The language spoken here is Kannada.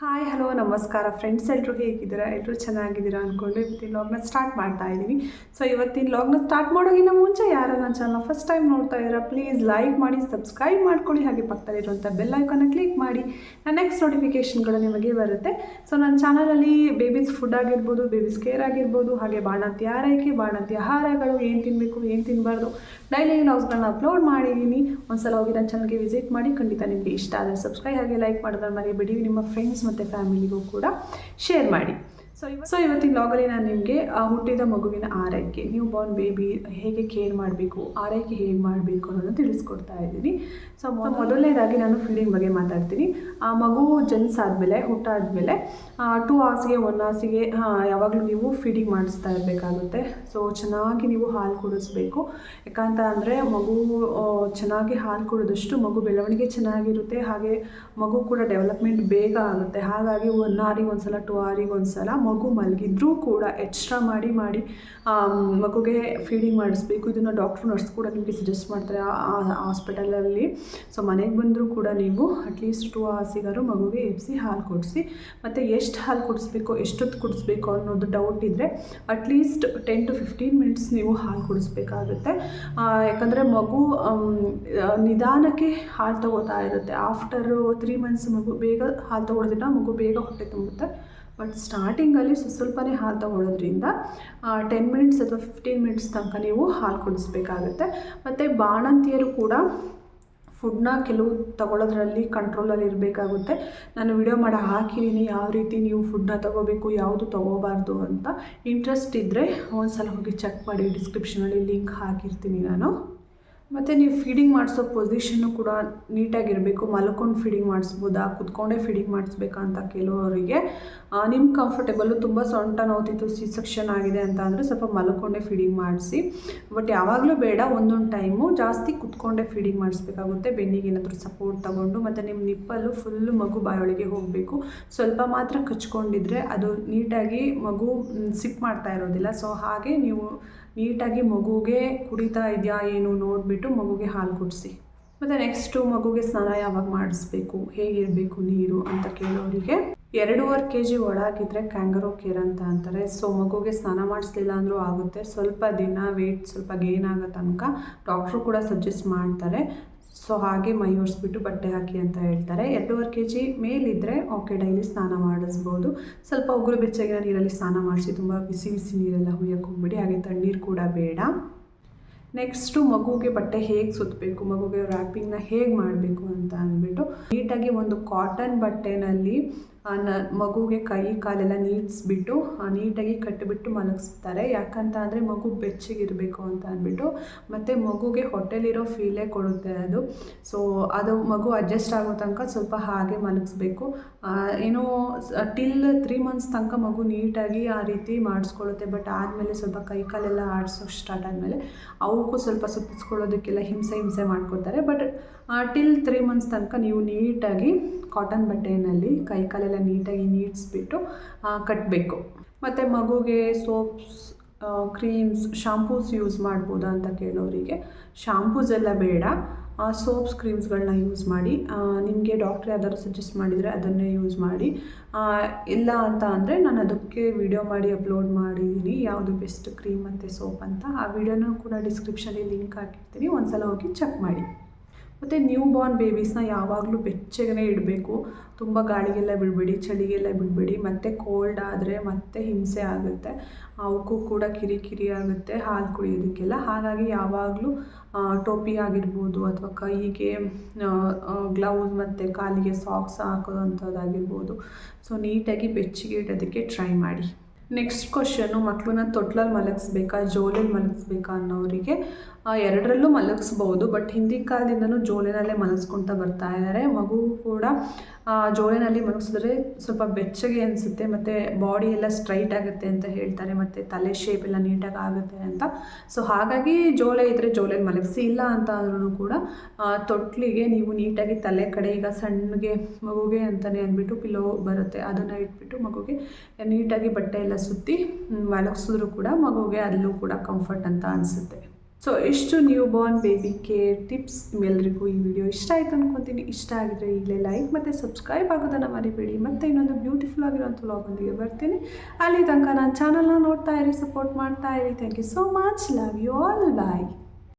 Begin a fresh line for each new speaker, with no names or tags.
ಹಾಯ್ ಹಲೋ ನಮಸ್ಕಾರ. ಫ್ರೆಂಡ್ಸ್ ಎಲ್ಲರೂ ಹೇಗಿದ್ದೀರಾ? ಎಲ್ಲರೂ ಚೆನ್ನಾಗಿದ್ದೀರಾ ಅಂದ್ಕೊಂಡು ಇವತ್ತಿನ ಲಾಗ್ನ ಸ್ಟಾರ್ಟ್ ಮಾಡ್ತಾ ಇದ್ದೀನಿ. ಸೊ ಇವತ್ತಿನ ಲಾಗ್ನ ಸ್ಟಾರ್ಟ್ ಮಾಡೋಗಿನ ಮುಂಚೆ ಯಾರು ನನ್ನ ಚಾನಲ್ ಫಸ್ಟ್ ಟೈಮ್ ನೋಡ್ತಾ ಇದ್ದೀರಾ ಪ್ಲೀಸ್ ಲೈಕ್ ಮಾಡಿ ಸಬ್ಸ್ಕ್ರೈಬ್ ಮಾಡ್ಕೊಳ್ಳಿ. ಹಾಗೆ ಪಕ್ಕದಲ್ಲಿರುವಂಥ ಬೆಲ್ ಐಕನ್ನ ಕ್ಲಿಕ್ ಮಾಡಿ. ನನ್ನ ನೆಕ್ಸ್ಟ್ ನೋಟಿಫಿಕೇಷನ್ಗಳು ನಿಮಗೆ ಬರುತ್ತೆ. ಸೊ ನನ್ನ ಚಾನಲಲ್ಲಿ ಬೇಬೀಸ್ ಫುಡ್ ಆಗಿರ್ಬೋದು ಬೇಬೀಸ್ ಕೇರ್ ಆಗಿರ್ಬೋದು, ಹಾಗೆ ಬಾಣಂತಿ ಆರೈಕೆ, ಬಾಣಂತಿ ಆಹಾರಗಳು, ಏನು ತಿನ್ನಬೇಕು ಏನು ತಿನ್ನಬಾರ್ದು ಡೈಲಿ ಲಾಗ್ಸ್ಗಳನ್ನ ಅಪ್ಲೋಡ್ ಮಾಡಿದ್ದೀನಿ. ಒಂದ್ಸಲ ಹೋಗಿ ನನ್ನ ಚಾನಲ್ಗೆ ವಿಸಿಟ್ ಮಾಡಿ. ಖಂಡಿತ ನಿಮಗೆ ಇಷ್ಟ ಆದರೆ ಸಬ್ಸ್ಕ್ರೈಬ್ ಹಾಗೆ ಲೈಕ್ ಮಾಡೋದ್ರ ಬಿಡಿ ನಿಮ್ಮ ಫ್ರೆಂಡ್ಸ್ ಮತ್ತು ಫ್ಯಾಮಿಲಿಗೂ ಕೂಡ ಶೇರ್ ಮಾಡಿ. ಸೊ ಇವ ಸೊ ಇವತ್ತಿನ ಲಾಗಲ್ಲಿ ನಾನು ನಿಮಗೆ ಹುಟ್ಟಿದ ಮಗುವಿನ ಆರೈಕೆ ನ್ಯೂ ಬಾರ್ನ್ ಬೇಬಿ ಹೇಗೆ ಕೇರ್ ಮಾಡಬೇಕು ಆರೈಕೆ ಹೇಗೆ ಮಾಡಬೇಕು ಅನ್ನೋದನ್ನು ತಿಳಿಸ್ಕೊಡ್ತಾ ಇದ್ದೀನಿ. ಸೊ ಮೊದಲನೇದಾಗಿ ನಾನು ಫೀಡಿಂಗ್ ಬಗ್ಗೆ ಮಾತಾಡ್ತೀನಿ. ಆ ಮಗು ಜನ್ಸ್ ಆದಮೇಲೆ ಹುಟ್ಟಾದಮೇಲೆ ಟೂ ಅವರ್ಸ್ಗೆ ಒನ್ ಅವರ್ಸಿಗೆ ಯಾವಾಗಲೂ ನೀವು ಫೀಡಿಂಗ್ ಮಾಡಿಸ್ತಾ ಇರಬೇಕಾಗುತ್ತೆ. ಸೊ ಚೆನ್ನಾಗಿ ನೀವು ಹಾಲು ಕುಡಿಸ್ಬೇಕು. ಯಾಕಂತ ಅಂದರೆ ಮಗು ಚೆನ್ನಾಗಿ ಹಾಲು ಕುಡಿದಷ್ಟು ಮಗು ಬೆಳವಣಿಗೆ ಚೆನ್ನಾಗಿರುತ್ತೆ. ಹಾಗೆ ಮಗು ಕೂಡ ಡೆವಲಪ್ಮೆಂಟ್ ಬೇಗ ಆಗುತ್ತೆ. ಹಾಗಾಗಿ ಒನ್ ಅವರಿಗೆ ಒಂದ್ಸಲ ಟೂ ಅವರಿಗೆ ಒಂದ್ಸಲ ಮಗು ಮಲಗಿದ್ರೂ ಕೂಡ ಎಕ್ಸ್ಟ್ರಾ ಮಾಡಿ ಮಾಡಿ ಮಗುಗೆ ಫೀಡಿಂಗ್ ಮಾಡಿಸ್ಬೇಕು. ಇದನ್ನು ಡಾಕ್ಟ್ರು ನರ್ಸ್ ಕೂಡ ನಿಮಗೆ ಸಜೆಸ್ಟ್ ಮಾಡ್ತಾರೆ ಹಾಸ್ಪಿಟಲಲ್ಲಿ ಸೊ ಮನೆಗೆ ಬಂದರೂ ಕೂಡ ನೀವು ಅಟ್ಲೀಸ್ಟ್ ಟೂ ಅವರ್ಸಿಗಾರು ಮಗುಗೆ ಎಬ್ಸಿ ಹಾಲು ಕೊಡಿಸಿ. ಮತ್ತು ಎಷ್ಟು ಹಾಲು ಕುಡಿಸ್ಬೇಕು, ಎಷ್ಟೊತ್ತು ಕುಡಿಸ್ಬೇಕು ಅನ್ನೋದು ಡೌಟ್ ಇದ್ದರೆ at least ten to fifteen minutes ನೀವು ಹಾಲು ಕುಡಿಸ್ಬೇಕಾಗುತ್ತೆ. ಯಾಕಂದರೆ ಮಗು ನಿಧಾನಕ್ಕೆ ಹಾಲು ತಗೋತಾ ಇರುತ್ತೆ. ಆಫ್ಟರ್ ತ್ರೀ ಮಂತ್ಸ್ ಮಗು ಬೇಗ ಹಾಲು ತಗೊಳ್ಳೋದ್ರಿಂದ ಮಗು ಬೇಗ ಹೊಟ್ಟೆ ತುಂಬುತ್ತೆ ಬಟ್ ಸ್ಟಾರ್ಟಿಂಗಲ್ಲಿ ಸ್ವಲ್ಪ ಸ್ವಲ್ಪನೇ ಹಾಲು ತಗೊಳ್ಳೋದ್ರಿಂದ ಟೆನ್ ಮಿನಿಟ್ಸ್ ಅಥವಾ ಫಿಫ್ಟೀನ್ ಮಿನಿಟ್ಸ್ ತನಕ ನೀವು ಹಾಲು ಕುಡಿಸ್ಬೇಕಾಗುತ್ತೆ. ಮತ್ತು ಬಾಣಂತಿಯರು ಕೂಡ ಫುಡ್ನ ಕೆಲವು ತಗೊಳ್ಳೋದ್ರಲ್ಲಿ ಕಂಟ್ರೋಲಲ್ಲಿ ಇರಬೇಕಾಗುತ್ತೆ ನಾನು ವಿಡಿಯೋ ಮಾಡಿ ಹಾಕಿದ್ದೀನಿ ಯಾವ ರೀತಿ ನೀವು ಫುಡ್ನ ತಗೋಬೇಕು, ಯಾವುದು ತಗೋಬಾರ್ದು ಅಂತ ಇಂಟ್ರೆಸ್ಟ್ ಇದ್ದರೆ ಒಂದು ಸಲ ಹೋಗಿ ಚೆಕ್ ಮಾಡಿ ಡಿಸ್ಕ್ರಿಪ್ಷನಲ್ಲಿ ಲಿಂಕ್ ಹಾಕಿರ್ತೀನಿ ನಾನು. ಮತ್ತು ನೀವು ಫೀಡಿಂಗ್ ಮಾಡಿಸೋ ಪೊಸಿಷನ್ನು ಕೂಡ ನೀಟಾಗಿರಬೇಕು, ಮಲ್ಕೊಂಡು ಫೀಡಿಂಗ್ ಮಾಡಿಸ್ಬೋದಾ, ಕುತ್ಕೊಂಡೇ ಫೀಡಿಂಗ್ ಮಾಡಿಸ್ಬೇಕಾ ಅಂತ ಕೆಲವರಿಗೆ ನಿಮ್ಮ ಕಂಫರ್ಟೇಬಲ್ಲು ತುಂಬ ಸೊಂಟ ನೋವ್ತಿತ್ತು ಸಿ ಸೆಕ್ಷನ್ ಆಗಿದೆ ಅಂತ ಅಂದರೆ ಸ್ವಲ್ಪ ಮಲ್ಕೊಂಡೇ ಫೀಡಿಂಗ್ ಮಾಡಿಸಿ. ಬಟ್ ಯಾವಾಗಲೂ ಬೇಡ, ಒಂದೊಂದು ಟೈಮು ಜಾಸ್ತಿ ಕುತ್ಕೊಂಡೇ ಫೀಡಿಂಗ್ ಮಾಡಿಸ್ಬೇಕಾಗುತ್ತೆ. ಬೆನ್ನಿಗೆ ಏನಾದರೂ ಸಪೋರ್ಟ್ ತಗೊಂಡು, ಮತ್ತು ನಿಮ್ಮ ನಿಪ್ಪಲ್ಲು ಫುಲ್ಲು ಮಗು ಬಾಯೊಳಗೆ ಹೋಗಬೇಕು. ಸ್ವಲ್ಪ ಮಾತ್ರ ಕಚ್ಕೊಂಡಿದ್ರೆ ಅದು ನೀಟಾಗಿ ಮಗು ಸಿಪ್ ಮಾಡ್ತಾ ಇರೋದಿಲ್ಲ. ಸೊ ಹಾಗೆ ನೀವು ನೀಟಾಗಿ ಮಗುಗೆ ಕುಡಿತಾ ಇದೆಯಾ ಏನು ನೋಡಿಬಿಟ್ಟು ಮಗುಗೆ ಹಾಲು ಕುಡಿಸಿ. ಮತ್ತು ನೆಕ್ಸ್ಟು ಮಗುಗೆ ಸ್ನಾನ ಯಾವಾಗ ಮಾಡಿಸ್ಬೇಕು, ಹೇಗಿರಬೇಕು ನೀರು ಅಂತ ಕೇಳೋರಿಗೆ ಎರಡೂವರೆ ಕೆ ಜಿ ಒಳಗಿದ್ರೆ ಕ್ಯಾಂಗರೋ ಕೇರ್ ಅಂತ ಅಂತಾರೆ. ಸೊ ಮಗುಗೆ ಸ್ನಾನ ಮಾಡಿಸ್ಲಿಲ್ಲ ಅಂದರೂ ಆಗುತ್ತೆ. ಸ್ವಲ್ಪ ದಿನ ವೇಟ್ ಸ್ವಲ್ಪ ಗೇನ್ ಆಗೋ ತನಕ ಡಾಕ್ಟ್ರು ಕೂಡ ಸಜೆಸ್ಟ್ ಮಾಡ್ತಾರೆ. ಸೊ ಹಾಗೆ ಮೈ ಒರೆಸ್ಬಿಟ್ಟು ಬಟ್ಟೆ ಹಾಕಿ ಅಂತ ಹೇಳ್ತಾರೆ. ಎರಡೂವರೆ ಕೆ ಜಿ ಮೇಲಿದ್ದರೆ ಓಕೆ, ಡೈಲಿ ಸ್ನಾನ ಮಾಡಿಸ್ಬೋದು. ಸ್ವಲ್ಪ ಉಗುರು ಬೆಚ್ಚಗಿನ ನೀರಲ್ಲಿ ಸ್ನಾನ ಮಾಡಿಸಿ ತುಂಬ ಬಿಸಿ ಬಿಸಿ ನೀರೆಲ್ಲ ಹುಯ್ಯಕ್ಕೆ ಹೋಗ್ಬಿಡಿ, ಹಾಗೆ ತಣ್ಣೀರು ಕೂಡ ಬೇಡ. ನೆಕ್ಸ್ಟು ಮಗುಗೆ ಬಟ್ಟೆ ಹೇಗೆ ಸುತ್ತಬೇಕು ಮಗುಗೆ ರ್ಯಾಪಿಂಗ್ನ ಹೇಗೆ ಮಾಡಬೇಕು ಅಂತ ಅಂದ್ಬಿಟ್ಟು ನೀಟಾಗಿ ಒಂದು ಕಾಟನ್ ಬಟ್ಟೆನಲ್ಲಿ ನ ಮಗುಗೆ ಕೈ ಕಾಲೆಲ್ಲ ನೀಡ್ಸ್ಬಿಟ್ಟು ನೀಟಾಗಿ ಕಟ್ಟಿಬಿಟ್ಟು ಮಲಗಿಸ್ತಾರೆ. ಯಾಕಂತ ಅಂದರೆ ಮಗು ಬೆಚ್ಚಗಿರಬೇಕು ಅಂತ ಅಂದ್ಬಿಟ್ಟು, ಮತ್ತು ಮಗುಗೆ ಹೊಟ್ಟೆಲಿರೋ ಫೀಲೇ ಕೊಡುತ್ತೆ ಅದು. ಸೊ ಅದು ಮಗು ಅಡ್ಜಸ್ಟ್ ಆಗೋ ತನಕ ಸ್ವಲ್ಪ ಹಾಗೆ ಮಲಗಿಸ್ಬೇಕು. ಏನೋ ಟಿಲ್ ತ್ರೀ ಮಂತ್ಸ್ ತನಕ ಮಗು ನೀಟಾಗಿ ಆ ರೀತಿ ಮಾಡಿಸ್ಕೊಳ್ಳುತ್ತೆ. ಬಟ್ ಆದಮೇಲೆ ಸ್ವಲ್ಪ ಕೈ ಕಾಲೆಲ್ಲ ಆಡಿಸೋಕೆ ಸ್ಟಾರ್ಟ್ ಆದಮೇಲೆ, ಅವಕ್ಕೂ ಸ್ವಲ್ಪ ಸುತ್ತಿಸ್ಕೊಳ್ಳೋದಕ್ಕೆಲ್ಲ ಹಿಂಸೆ ಹಿಂಸೆ ಮಾಡ್ಕೊತಾರೆ ಬಟ್ ಟಿಲ್ ತ್ರೀ ಮಂತ್ಸ್ ತನಕ ನೀವು ನೀಟಾಗಿ ಕಾಟನ್ ಬಟ್ಟೆಯಲ್ಲಿ ಕೈ ಕಾಲೆಲ್ಲ ನೀಟಾಗಿ ನೀಡಿಸ್ಬಿಟ್ಟು ಕಟ್ಟಬೇಕು ಮತ್ತು ಮಗುಗೆ ಸೋಪ್ಸ್ ಕ್ರೀಮ್ಸ್, ಶಾಂಪೂಸ್ ಯೂಸ್ ಮಾಡ್ಬೋದಾ ಅಂತ ಕೇಳೋರಿಗೆ, ಶಾಂಪೂಸ್ ಎಲ್ಲ ಬೇಡ. ಸೋಪ್ಸ್ ಕ್ರೀಮ್ಸ್ಗಳನ್ನ ಯೂಸ್ ಮಾಡಿ ನಿಮಗೆ ಡಾಕ್ಟ್ರ್ ಯಾವ್ದಾದ್ರು ಸಜೆಸ್ಟ್ ಮಾಡಿದರೆ ಅದನ್ನೇ ಯೂಸ್ ಮಾಡಿ. ಇಲ್ಲ ಅಂತ ಅಂದರೆ ನಾನು ಅದಕ್ಕೆ ವಿಡಿಯೋ ಮಾಡಿ, ಅಪ್ಲೋಡ್ ಮಾಡಿದ್ದೀನಿ ಯಾವುದು ಬೆಸ್ಟ್ ಕ್ರೀಮ್ ಮತ್ತು ಸೋಪ್ ಅಂತ ಆ ವಿಡಿಯೋನೂ ಕೂಡ ಡಿಸ್ಕ್ರಿಪ್ಷನಲ್ಲಿ ಲಿಂಕ್ ಹಾಕಿರ್ತೀನಿ. ಒಂದು ಸಲ ಹೋಗಿ ಚೆಕ್ ಮಾಡಿ. ಮತ್ತು ನ್ಯೂ ಬಾರ್ನ್ ಬೇಬೀಸ್ನ ಯಾವಾಗಲೂ ಬೆಚ್ಚಗನೆ ಇಡಬೇಕು. ತುಂಬ ಗಾಳಿಗೆಲ್ಲ ಬಿಡಬೇಡಿ, ಚಳಿಗೆಲ್ಲ ಬಿಡಬೇಡಿ, ಮತ್ತು ಕೋಲ್ಡ್ ಆದರೆ ಮತ್ತೆ ಹಿಂಸೆ ಆಗುತ್ತೆ. ಅವಕ್ಕೂ ಕೂಡ ಕಿರಿಕಿರಿ ಆಗುತ್ತೆ ಹಾಲು ಕುಡಿಯೋದಕ್ಕೆಲ್ಲ. ಹಾಗಾಗಿ ಯಾವಾಗಲೂ ಟೋಪಿ ಆಗಿರ್ಬೋದು ಅಥವಾ ಕೈಗೆ ಗ್ಲೌಸ್ ಮತ್ತು ಕಾಲಿಗೆ ಸಾಕ್ಸ್ ಹಾಕೋದಂಥದ್ದಾಗಿರ್ಬೋದು. ಸೊ ನೀಟಾಗಿ ಬೆಚ್ಚಗೆ ಇಡೋದಕ್ಕೆ ಟ್ರೈ ಮಾಡಿ. ನೆಕ್ಸ್ಟ್ ಕ್ವಶನ್ನು ಮಕ್ಕಳನ್ನ ತೊಟ್ಲಲ್ಲಿ ಮಲಗಿಸ್ಬೇಕಾ, ಜೋಲಲ್ಲಿ ಮಲಗಿಸ್ಬೇಕಾ ಅನ್ನೋರಿಗೆ? ಎರಡರಲ್ಲೂ ಮಲಗಿಸ್ಬೋದು ಬಟ್ ಹಿಂದಿನ ಕಾಲದಿಂದಲೂ ಜೋಲಿನಲ್ಲೇ ಮಲಗಿಸ್ಕೊಳ್ತಾ ಬರ್ತಾ ಇದ್ದಾರೆ ಮಗು ಕೂಡ ಆ, ಜೋಲಿನಲ್ಲಿ ಮಲಗಿಸಿದ್ರೆ ಸ್ವಲ್ಪ ಬೆಚ್ಚಗೆ ಅನಿಸುತ್ತೆ ಮತ್ತು ಬಾಡಿ ಎಲ್ಲ ಸ್ಟ್ರೈಟ್ ಆಗುತ್ತೆ ಅಂತ ಹೇಳ್ತಾರೆ ಮತ್ತು ತಲೆ ಶೇಪ್ ಎಲ್ಲ ನೀಟಾಗಿ ಆಗುತ್ತೆ ಅಂತ. ಸೊ ಹಾಗಾಗಿ ಜೋಲೆ ಇದ್ದರೆ ಜೋಲೆಯಲ್ಲಿ ಮಲಗಿಸಿ ಇಲ್ಲ ಅಂತ ಅಂದ್ರೂ ಕೂಡ ತೊಟ್ಲಿಗೆ ನೀವು ನೀಟಾಗಿ ತಲೆ ಕಡೆ ಈಗ ಸಣ್ಣಗೆ ಮಗುಗೆ ಅಂತಲೇ ಅಂದ್ಬಿಟ್ಟು ಪಿಲೋ ಬರುತ್ತೆ ಅದನ್ನು ಇಟ್ಬಿಟ್ಟು ಮಗುಗೆ ನೀಟಾಗಿ ಬಟ್ಟೆ ಎಲ್ಲ ಸುತ್ತಿ ಮಲಗಿಸಿದ್ರು ಕೂಡ ಮಗುಗೆ ಅಲ್ಲೂ ಕೂಡ ಕಂಫರ್ಟ್ ಅಂತ ಅನಿಸುತ್ತೆ. ಸೊ ಎಷ್ಟು new born baby care tips ನಿಮ್ಮೆಲ್ಲರಿಗೂ ಈ ವಿಡಿಯೋ ಇಷ್ಟ ಆಯ್ತು ಅನ್ಕೊತೀನಿ. ಇಷ್ಟ ಆಗಿದ್ರೆ ಈಗಲೇ ಲೈಕ್ ಮತ್ತು ಸಬ್ಸ್ಕ್ರೈಬ್ ಆಗೋದನ್ನು ಮರಿಬೇಡಿ. ಮತ್ತು ಇನ್ನೊಂದು ಬ್ಯೂಟಿಫುಲ್ ಆಗಿರೋಂಥ ವ್ಲಾಗೊಂದಿಗೆ ಬರ್ತೀನಿ. ಅಲ್ಲಿ ತನಕ ನಾನು ಚಾನಲ್ನ ನೋಡ್ತಾ ಇರಿ ಸಪೋರ್ಟ್ ಮಾಡ್ತಾ ಇರಿ. Thank you so much love you all bye